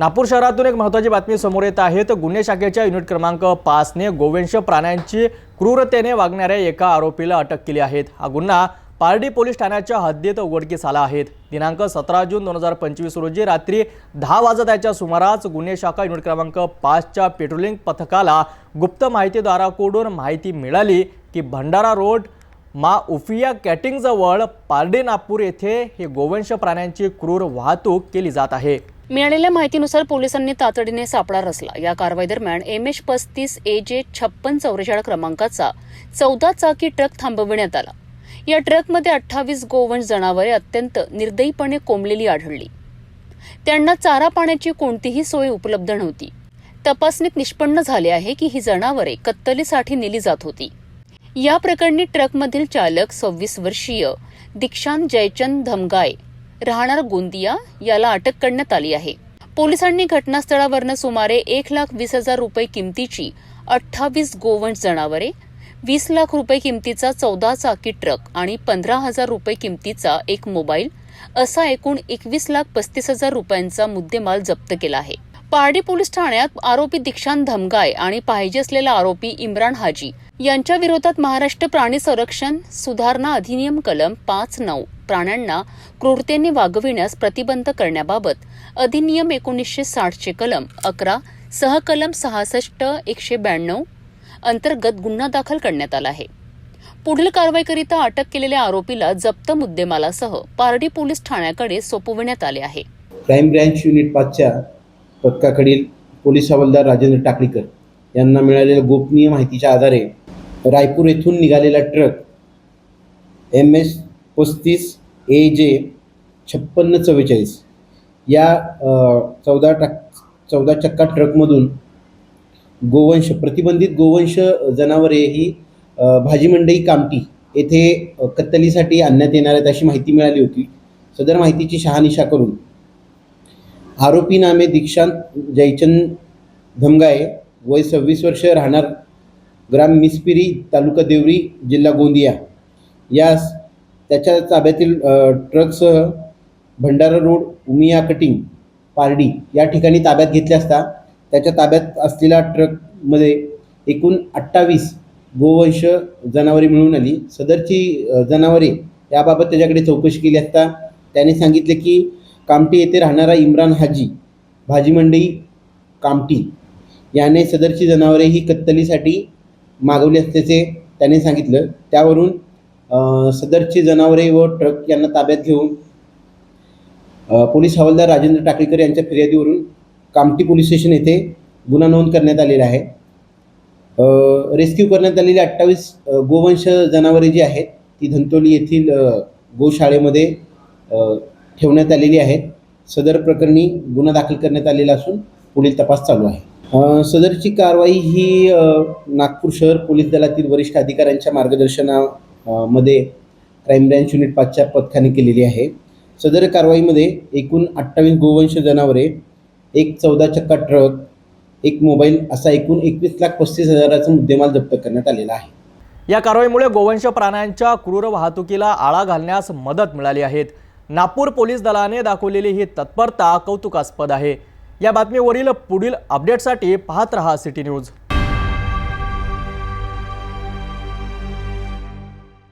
नागपूर शहरातून एक महत्त्वाची बातमी समोर येत आहे. तर गुन्हे शाखेच्या युनिट क्रमांक पाचने गोवंश प्राण्यांची क्रूरतेने वागणाऱ्या एका आरोपीला अटक केली आहे. हा गुन्हा पारडी पोलीस ठाण्याच्या हद्दीत उघडकीस आला आहे. दिनांक सतरा जून दोन हजार पंचवीस रोजी रात्री दहा वाजताच्या सुमारास गुन्हे शाखा युनिट क्रमांक पाचच्या पेट्रोलिंग पथकाला गुप्त माहितीद्वाराकडून माहिती मिळाली की भंडारा रोड मा उफिया कॅटिंगजवळ पारडी नागपूर येथे हे गोवंश प्राण्यांची क्रूर वाहतूक केली जात आहे. मिळालेल्या माहितीनुसार पोलिसांनी तातडीने सापळा रचला. या कारवाई दरम्यान एम एच पस्तीस ए जे छप्पन चौवेचाळीस क्रमांकाचा चौदा चाकी ट्रक थांबविण्यात आला. या ट्रकमध्ये अठ्ठावीस गोवंश जनावरे अत्यंत निर्दयीपणे कोंबलेली आढळली. त्यांना चारा पाण्याची कोणतीही सोय उपलब्ध नव्हती. तपासणीत निष्पन्न झाले आहे की ही जनावरे कत्तलीसाठी नेली जात होती. या प्रकरणी ट्रकमधील चालक सव्वीस वर्षीय दीक्षांत जयचंद धमगाय राहणार गोंदिया याला अटक करण्यात आली आहे. पोलिसांनी घटनास्थळावरनं सुमारे एक लाख वीस हजार रुपये किमतीची अठ्ठावीस गोवंश जनावरे वीस लाख रुपये किमतीचा चौदा चाकी ट्रक आणि पंधरा हजार रुपये किमतीचा एक मोबाईल असा एकूण एकवीस लाख पस्तीस हजार रुपयांचा मुद्देमाल जप्त केला आहे. पारडी पोलीस ठाण्यात आरोपी दीक्षांत धमगाय आणि पाहिजे असलेला आरोपी इम्रान हाजी यांच्या विरोधात महाराष्ट्र प्राणी संरक्षण सुधारणा अधिनियम कलम पाच नऊ. प्राण्यांना क्रूरतेने वागविण्यास प्रतिबंध करण्याबाबत अधिनियम एकोणीसशे साठचे कलम अकरा सहकलम सहासष्ट एकशे ब्याण्णव अंतर्गत गुन्हा दाखल करण्यात आला आहे. पुढील कारवाईकरिता अटक केलेल्या आरोपीला जप्त मुद्देमालासह पारडी पोलीस ठाण्याकडे सोपविण्यात आले आहे. क्राईम ब्रँच युनिट पाचच्या पथकाकडील पोलीस हवालदार राजेंद्र टाकळीकर यांना मिळालेल्या गोपनीय माहितीच्या आधारे रायपूर येथून निघालेला ट्रक एम एस पस्तीस ए जे छप्पन्न चव्वेचाळीस. या चौदा टाक चौदा चक्का ट्रकमधून गोवंश प्रतिबंधित गोवंश जनावरे ही भाजी मंडई कामटी येथे कत्तलीसाठी आणण्यात येणार आहेत अशी माहिती मिळाली होती. सदर माहितीची शहानिशा करून. आरोपी नामे दीक्षांत जयचंद धमगाय. वय सव्वीस वर्ष राहणार ग्राम मिसपिरी तालुका देवरी जिल्हा गोंदिया. यास त्याच्या ताब्यातील ट्रकसह भंडारा रोड उमिया कटिंग पारडी या ठिकाणी ताब्यात घेतले असता त्याच्या ताब्यात असलेल्या ट्रकमध्ये एकूण अठ्ठावीस गोवंश जनावरे मिळून आली. सदरची जनावरे याबाबत त्याच्याकडे चौकशी केली असता त्याने सांगितले की कामटी येथे राहणारा इम्रान हाजी भाजी मंडई कामटी याने सदरची जनावरे ही कत्तलीसाठी मागवली असल्याचे त्याने सांगितलं. त्यावरून सदरची जनावरे व ट्रक यांना ताब्यात घेऊन पोलीस हवालदार राजेंद्र टाकळीकर यांच्या फिर्यादीवरून कामठी पोलीस स्टेशन येथे गुन्हा नोंद करण्यात आलेला आहे. रेस्क्यू करण्यात आलेली अठ्ठावीस गोवंश जनावरे जी आहेत ती धंतोली येथील गोशाळेमध्ये ठेवण्यात आलेली आहेत. सदर प्रकरणी गुन्हा दाखल करण्यात आलेला असून पुढील तपास चालू आहे. सदरची कारवाई ही नागपूर शहर पोलीस दलातील वरिष्ठ अधिकाऱ्यांच्या मार्गदर्शना मध्ये क्राईम ब्रँच युनिट पाचच्या पथकाने केलेली आहे. सदर कारवाईमध्ये एकूण अठ्ठावीस गोवंश जनावरे एक चौदा चक्का ट्रक एक मोबाईल असा एकूण एकवीस लाख पस्तीस हजाराचा मुद्देमाल जप्त करण्यात आलेला आहे. या कारवाईमुळे गोवंश प्राण्यांच्या क्रूर वाहतुकीला आळा घालण्यास मदत मिळाली आहे. नागपूर पोलीस दलाने दाखवलेली ही तत्परता कौतुकास्पद आहे. या बातमीवरील पुढील अपडेटसाठी पाहत रहा सिटी न्यूज.